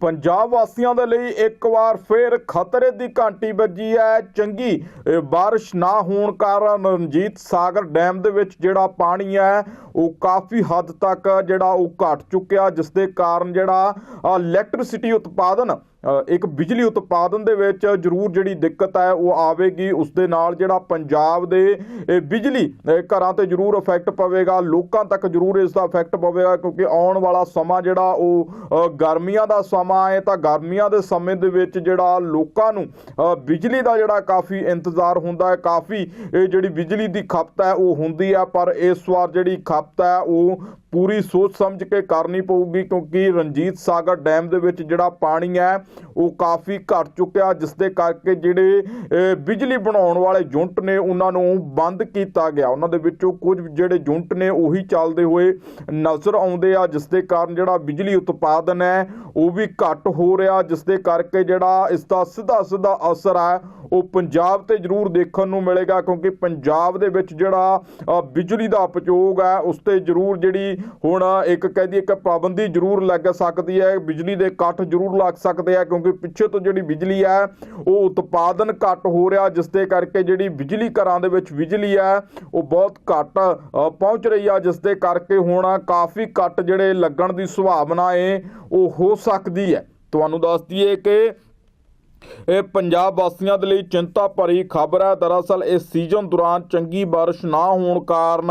ਪੰਜਾਬ ਵਾਸੀਆਂ ਦੇ ਲਈ ਇੱਕ ਵਾਰ ਫੇਰ ਖਤਰੇ ਦੀ ਘੰਟੀ ਵੱਜੀ ਹੈ। ਚੰਗੀ ਅਹ, ਬਾਰਿਸ਼ ਨਾ ਹੋਣ ਕਾਰਨ ਰਣਜੀਤ ਸਾਗਰ ਡੈਮ ਦੇ ਵਿੱਚ ਜਿਹੜਾ ਪਾਣੀ ਹੈ ਉਹ ਕਾਫੀ ਹੱਦ ਤੱਕ ਜਿਹੜਾ ਉਹ ਘਟ ਚੁੱਕਿਆ ਜਿਸ ਦੇ ਕਾਰਨ ਜਿਹੜਾ ਇਲੈਕਟ੍ਰਿਸਿਟੀ ਉਤਪਾਦਨ ਇੱਕ ਬਿਜਲੀ ਉਤਪਾਦਨ ਦੇ ਵਿੱਚ ਜ਼ਰੂਰ ਜਿਹੜੀ ਦਿੱਕਤ ਹੈ, ਉਹ ਆਵੇਗੀ। ਉਸ ਦੇ ਨਾਲ ਜਿਹੜਾ ਪੰਜਾਬ ਦੇ, ਇਹ ਬਿਜਲੀ ਘਰਾਂ ਤੇ ਜ਼ਰੂਰ ਇਫੈਕਟ ਪਵੇਗਾ। ਲੋਕਾਂ ਤੱਕ ਜ਼ਰੂਰ ਇਸ ਦਾ ਇਫੈਕਟ ਪਵੇਗਾ, ਕਿਉਂਕਿ ਆਉਣ ਵਾਲਾ ਸਮਾਂ ਜਿਹੜਾ ਉਹ ਗਰਮੀਆਂ ਦਾ ਸਮਾਂ ਹੈ, ਤਾਂ ਗਰਮੀਆਂ ਦੇ ਸਮੇਂ ਦੇ ਵਿੱਚ ਜਿਹੜਾ ਲੋਕਾਂ ਨੂੰ ਬਿਜਲੀ ਦਾ ਜਿਹੜਾ ਕਾਫੀ ਇੰਤਜ਼ਾਰ ਹੁੰਦਾ ਹੈ। ਕਾਫੀ ਇਹ ਜਿਹੜੀ ਬਿਜਲੀ ਦੀ ਖਪਤ ਹੈ, ਉਹ ਹੁੰਦੀ ਹੈ, ਪਰ ਇਸ ਵਾਰ ਜਿਹੜੀ ਖਪਤ ਹੈ, ਉਹ ਪੂਰੀ ਸੋਚ ਸਮਝ ਕੇ ਕਰਨੀ ਪਊਗੀ ਕਿਉਂਕਿ ਰਣਜੀਤ ਸਾਗਰ ਡੈਮ ਦੇ ਵਿੱਚ ਜਿਹੜਾ ਪਾਣੀ ਹੈ, ਉਹ ਕਾਫੀ ਘਟ ਚੁੱਕਿਆ ਜਿਸ ਦੇ ਕਰਕੇ ਜਿਹੜੇ ਬਿਜਲੀ ਬਣਾਉਣ ਵਾਲੇ ਯੂਨਿਟ ਨੇ, ਉਹਨਾਂ ਨੂੰ ਬੰਦ ਕੀਤਾ ਗਿਆ। ਉਹਨਾਂ ਦੇ ਵਿੱਚੋਂ ਕੁਝ ਜਿਹੜੇ ਯੂਨਿਟ ਨੇ, ਉਹੀ ਚੱਲਦੇ ਹੋਏ ਨਜ਼ਰ ਆਉਂਦੇ ਆ ਜਿਸ ਦੇ ਕਾਰਨ ਜਿਹੜਾ ਬਿਜਲੀ ਉਤਪਾਦਨ ਹੈ, ਉਹ ਵੀ ਘਟ ਹੋ ਰਿਹਾ ਜਿਸ ਦੇ ਕਰਕੇ ਜਿਹੜਾ ਇਸ ਦਾ ਸਿੱਧਾ ਸਿੱਧਾ ਅਸਰ ਹੈ ਉਹ ਪੰਜਾਬ ਤੇ ਜ਼ਰੂਰ ਦੇਖਣ ਨੂੰ ਮਿਲੇਗਾ, ਕਿਉਂਕਿ ਪੰਜਾਬ ਦੇ ਵਿੱਚ ਜਿਹੜਾ ਬਿਜਲੀ ਦਾ ਉਪਯੋਗ ਹੈ, ਉਸ ਤੇ ਜ਼ਰੂਰ ਜਿਹੜੀ ਹੁਣ ਇੱਕ ਕਹਿ ਕਹਿੰਦੀ ਇੱਕ ਪਾਬੰਦੀ ਜ਼ਰੂਰ ਲੱਗ ਸਕਦੀ ਹੈ, ਬਿਜਲੀ ਦੇ ਕੱਟ ਜ਼ਰੂਰ ਲੱਗ ਸਕਦੇ ਆ, ਕਿਉਂਕਿ ਪਿੱਛੇ ਤੋਂ ਜਿਹੜੀ ਬਿਜਲੀ ਹੈ, ਉਹ ਉਤਪਾਦਨ ਘੱਟ ਹੋ ਰਿਹਾ, ਜਿਸ ਦੇ ਕਰਕੇ ਜਿਹੜੀ ਬਿਜਲੀ ਘਰਾਂ ਦੇ ਵਿੱਚ ਬਿਜਲੀ ਹੈ, ਉਹ ਬਹੁਤ ਘੱਟ ਪਹੁੰਚ ਰਹੀ ਆ, ਜਿਸ ਦੇ ਕਰਕੇ ਹੁਣ ਕਾਫੀ ਕੱਟ ਜਿਹੜੇ ਲੱਗਣ ਦੀ ਸੰਭਾਵਨਾ ਹੈ ਉਹ ਹੋ ਸਕਦੀ ਹੈ। ਤੁਹਾਨੂੰ ਦੱਸ ਦਈਏ ਕਿ ਇਹ ਪੰਜਾਬ ਵਾਸੀਆਂ ਦੇ ਲਈ ਚਿੰਤਾ ਭਰੀ ਖਬਰ ਹੈ। ਦਰਅਸਲ ਇਸ ਸੀਜ਼ਨ ਦੌਰਾਨ ਚੰਗੀ ਬਾਰਿਸ਼ ਨਾ ਹੋਣ ਕਾਰਨ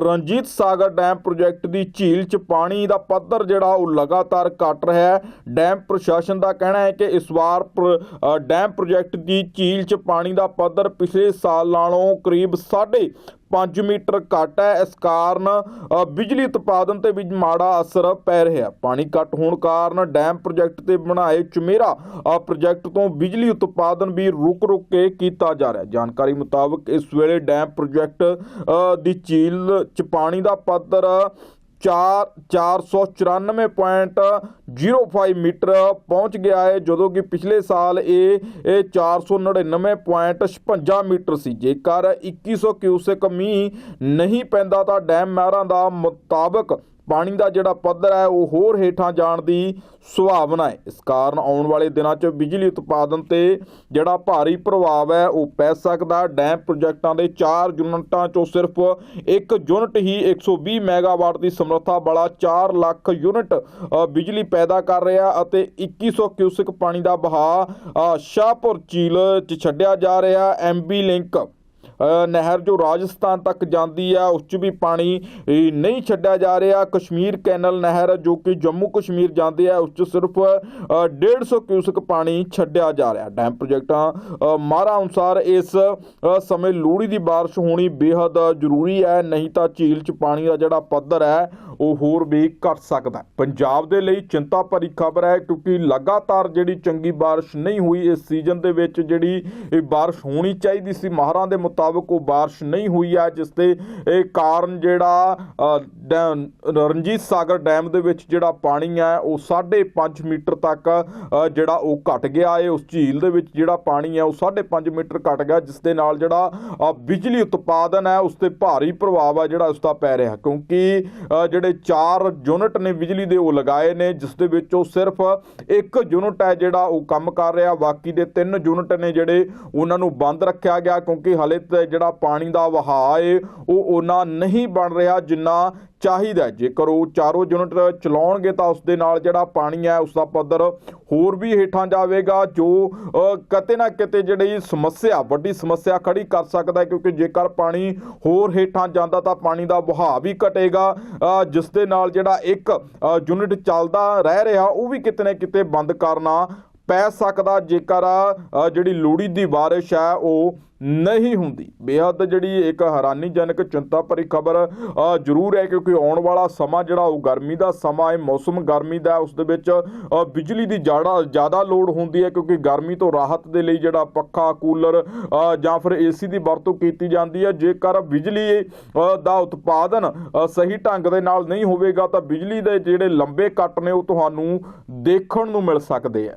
ਰਣਜੀਤ ਸਾਗਰ ਡੈਮ ਪ੍ਰੋਜੈਕਟ ਦੀ ਝੀਲ 'ਚ ਪਾਣੀ ਦਾ ਪੱਧਰ ਜਿਹੜਾ ਉਹ ਲਗਾਤਾਰ ਘਟ ਰਿਹਾ ਹੈ। ਡੈਮ ਪ੍ਰਸ਼ਾਸਨ ਦਾ ਕਹਿਣਾ ਹੈ ਕਿ ਇਸ ਵਾਰ ਪ੍ਰ- ਡੈਮ ਪ੍ਰੋਜੈਕਟ ਦੀ ਝੀਲ 'ਚ ਪਾਣੀ ਦਾ ਪੱਧਰ ਪਿਛਲੇ ਸਾਲ ਨਾਲੋਂ ਕਰੀਬ ਸਾਢੇ 5 ਮੀਟਰ ਘੱਟ ਹੈ। ਇਸ ਕਾਰਨ ਬਿਜਲੀ ਉਤਪਾਦਨ ਤੇ ਵੀ ਮਾੜਾ ਅਸਰ ਪੈ ਰਿਹਾ। ਪਾਣੀ ਘੱਟ ਹੋਣ ਕਾਰਨ ਡੈਮ ਪ੍ਰੋਜੈਕਟ ਤੇ ਬਣਾਏ ਚੁਮੇਰਾ ਪ੍ਰੋਜੈਕਟ ਤੋਂ ਬਿਜਲੀ ਉਤਪਾਦਨ ਵੀ ਰੁਕ ਰੁਕ ਕੇ ਕੀਤਾ ਜਾ ਰਿਹਾ। ਜਾਣਕਾਰੀ ਮੁਤਾਬਕ ਇਸ ਵੇਲੇ ਡੈਮ ਪ੍ਰੋਜੈਕਟ ਦੀ ਝੀਲ ਚ ਪਾਣੀ ਦਾ ਪੱਧਰ ਚਾਰ 494.05 ਮੀਟਰ ਪਹੁੰਚ ਗਿਆ ਹੈ, ਜਦੋਂ ਕਿ ਪਿਛਲੇ ਸਾਲ ਇਹ ਇਹ 499.56 ਮੀਟਰ ਸੀ। ਜੇਕਰ 2100 ਕਿਊਸੈਕ ਮੀਂਹ ਨਹੀਂ ਪੈਂਦਾ ਤਾਂ ਡੈਮ ਮਹਿਰਾਂ ਦਾ ਮੁਤਾਬਕ ਪਾਣੀ ਦਾ ਜਿਹੜਾ ਪੱਧਰ ਹੈ ਉਹ ਹੋਰ ਹੇਠਾਂ ਜਾਣ ਦੀ ਸੁਭਾਵਨਾ ਹੈ। ਇਸ ਕਾਰਨ ਆਉਣ ਵਾਲੇ ਦਿਨਾਂ 'ਚ ਬਿਜਲੀ ਉਤਪਾਦਨ ਤੇ ਜਿਹੜਾ ਭਾਰੀ ਪ੍ਰਭਾਵ ਹੈ ਉਹ ਪੈ ਸਕਦਾ ਡੈਮ ਪ੍ਰੋਜੈਕਟਾਂ ਦੇ 4 ਯੂਨਿਟਾਂ 'ਚੋਂ ਸਿਰਫ ਇੱਕ ਯੂਨਿਟ ਹੀ 120 ਮੈਗਾਵਾਟ ਦੀ ਸਮਰੱਥਾ ਵਾਲਾ 4 ਲੱਖ ਯੂਨਿਟ ਬਿਜਲੀ ਪੈਦਾ ਕਰ ਰਿਹਾ ਅਤੇ 2100 ਕਿਊਸਿਕ ਪਾਣੀ ਦਾ ਵਹਾਅ ਸ਼ਾਹਪੁਰ ਝੀਲ 'ਚ ਛੱਡਿਆ ਜਾ ਰਿਹਾ। ਐਮਬੀ ਲਿੰਕ ਨਹਿਰ ਜੋ ਰਾਜਸਥਾਨ ਤੱਕ ਜਾਂਦੀ ਆ ਉਸ 'ਚ ਵੀ ਪਾਣੀ ਨਹੀਂ ਛੱਡਿਆ ਜਾ ਰਿਹਾ। ਕਸ਼ਮੀਰ ਕੈਨਲ ਨਹਿਰ ਜੋ ਕਿ ਜੰਮੂ ਕਸ਼ਮੀਰ ਜਾਂਦੀ ਆ ਉਸ 'ਚ ਸਿਰਫ ਅ, 150 ਕਿਊਸਕ ਪਾਣੀ ਛੱਡਿਆ ਜਾ ਰਿਹਾ। ਡੈਮ ਪ੍ਰੋਜੈਕਟਾਂ ਅ, ਮਾਹਰਾਂ ਅਨੁਸਾਰ ਇਸ ਸਮੇਂ ਲੋਹੜੀ ਦੀ ਬਾਰਿਸ਼ ਹੋਣੀ ਬੇहद ਜ਼ਰੂਰੀ ਹੈ ਨਹੀਂ ਤਾਂ ਝੀਲ 'ਚ ਪਾਣੀ ਦਾ ਜਿਹੜਾ ਪੱਧਰ ਹੈ ਉਹ ਹੋਰ ਵੀ ਘਟ ਸਕਦਾ ਪੰਜਾਬ ਦੇ ਲਈ ਚਿੰਤਾ ਭਰੀ ਖਬਰ ਹੈ ਕਿਉਂਕਿ ਲਗਾਤਾਰ ਜਿਹੜੀ ਚੰਗੀ ਬਾਰਿਸ਼ ਨਹੀਂ ਹੋਈ ਇਸ ਸੀਜ਼ਨ ਦੇ ਵਿੱਚ ਜਿਹੜੀ ਇਹ ਬਾਰਿਸ਼ ਹੋਣੀ ਚਾਹੀਦੀ ਸੀ ਮਾਹਰਾਂ ਦੇ ਮੁਤਾਬਕ ਉਹ ਬਾਰਿਸ਼ ਨਹੀਂ ਹੋਈ ਹੈ ਜਿਸ ਦੇ ਇਹ ਕਾਰਨ ਜਿਹੜਾ ਅ, ਰਣਜੀਤ ਸਾਗਰ ਡੈਮ ਦੇ ਵਿੱਚ ਜਿਹੜਾ ਪਾਣੀ ਹੈ ਉਹ 5.5 ਮੀਟਰ ਤੱਕ ਜਿਹੜਾ ਉਹ ਘਟ ਗਿਆ ਹੈ। ਉਸ ਝੀਲ ਦੇ ਵਿੱਚ ਜਿਹੜਾ ਪਾਣੀ ਹੈ ਉਹ 5.5 ਮੀਟਰ ਘਟ ਗਿਆ ਜਿਸ ਦੇ ਨਾਲ ਜਿਹੜਾ ਬਿਜਲੀ ਉਤਪਾਦਨ ਹੈ ਉਸ ਤੇ ਭਾਰੀ ਪ੍ਰਭਾਵ ਹੈ ਜਿਹੜਾ ਉਸ ਦਾ ਪੈ ਰਿਹਾ ਕਿਉਂਕਿ ਅ, ਜਿਹੜੇ 4 ਯੂਨਿਟ ਨੇ ਬਿਜਲੀ ਦੇ ਉਹ ਲਗਾਏ ਨੇ, ਜਿਸ ਦੇ ਵਿੱਚ ਉਹ ਸਿਰਫ ਇੱਕ ਯੂਨਿਟ ਹੈ ਜਿਹੜਾ ਉਹ ਕੰਮ ਕਰ ਰਿਹਾ। ਬਾਕੀ ਦੇ ਤਿੰਨ ਯੂਨਿਟ ਨੇ ਜਿਹੜੇ ਉਹਨਾਂ ਨੂੰ ਬੰਦ ਰੱਖਿਆ ਗਿਆ, ਕਿਉਂਕਿ ਹਲੇ ਤੇ ਜਿਹੜਾ ਪਾਣੀ ਦਾ ਵਹਾਅ ਏ, ਉਹ ਉਹਨਾਂ ਨਹੀਂ ਬਣ ਰਿਹਾ ਜਿੰਨਾ ਚਾਹੀਦਾ ਜੇਕਰ ਉਹ ਚਾਰੋਂ ਯੂਨਿਟ ਚਲਾਉਣਗੇ ਤਾਂ ਉਸ ਦੇ ਨਾਲ ਜਿਹੜਾ ਪਾਣੀ ਹੈ, ਉਸ ਦਾ ਪੱਧਰ ਹੋਰ ਵੀ ਹੇਠਾਂ ਜਾਵੇਗਾ, ਜੋ ਕਿਤੇ ਨਾ ਕਿਤੇ ਜਿਹੜੀ ਸਮੱਸਿਆ, ਵੱਡੀ ਸਮੱਸਿਆ ਖੜੀ ਕਰ ਸਕਦਾ ਹੈ, ਕਿਉਂਕਿ ਜੇਕਰ ਪਾਣੀ ਹੋਰ ਹੇਠਾਂ ਜਾਂਦਾ ਤਾਂ ਪਾਣੀ ਦਾ ਵਹਾਅ ਵੀ ਘਟੇਗਾ। ਜਿਸ ਦੇ ਨਾਲ ਜਿਹੜਾ ਇੱਕ ਯੂਨਿਟ ਚੱਲਦਾ ਰਹਿ ਰਿਹਾ, ਉਹ ਵੀ ਕਿਤੇ ਨਾ ਕਿਤੇ ਬੰਦ ਕਰਨਾ ਪੈ ਸਕਦਾ ਜੇਕਰ ਜਿਹੜੀ ਲੋੜੀ ਦੀ ਬਾਰਿਸ਼ ਹੈ, ਉਹ ਨਹੀਂ ਹੁੰਦੀ। ਬੇਹੱਦ ਜਿਹੜੀ ਇੱਕ ਹੈਰਾਨੀਜਨਕ ਚਿੰਤਾ ਭਰੀ ਖਬਰ ਜ਼ਰੂਰ ਹੈ, ਕਿਉਂਕਿ ਆਉਣ ਵਾਲਾ ਸਮਾਂ ਜਿਹੜਾ, ਉਹ ਗਰਮੀ ਦਾ ਸਮਾਂ ਹੈ, ਮੌਸਮ ਗਰਮੀ ਦਾ ਉਸ ਦੇ ਵਿੱਚ ਬਿਜਲੀ ਦੀ ਜ਼ਿਆਦਾ ਜ਼ਿਆਦਾ ਲੋੜ ਹੁੰਦੀ ਹੈ, ਕਿਉਂਕਿ ਗਰਮੀ ਤੋਂ ਰਾਹਤ ਦੇ ਲਈ ਜਿਹੜਾ ਪੱਖਾ, ਕੂਲਰ ਜਾਂ ਫਿਰ ਏਸੀ ਦੀ ਵਰਤੋਂ ਕੀਤੀ ਜਾਂਦੀ ਹੈ। ਜੇਕਰ ਬਿਜਲੀ ਦਾ ਉਤਪਾਦਨ ਸਹੀ ਢੰਗ ਦੇ ਨਾਲ ਨਹੀਂ ਹੋਵੇਗਾ, ਤਾਂ ਬਿਜਲੀ ਦੇ ਜਿਹੜੇ ਲੰਬੇ ਕੱਟ ਨੇ, ਉਹ ਤੁਹਾਨੂੰ ਦੇਖਣ ਨੂੰ ਮਿਲ ਸਕਦੇ ਆ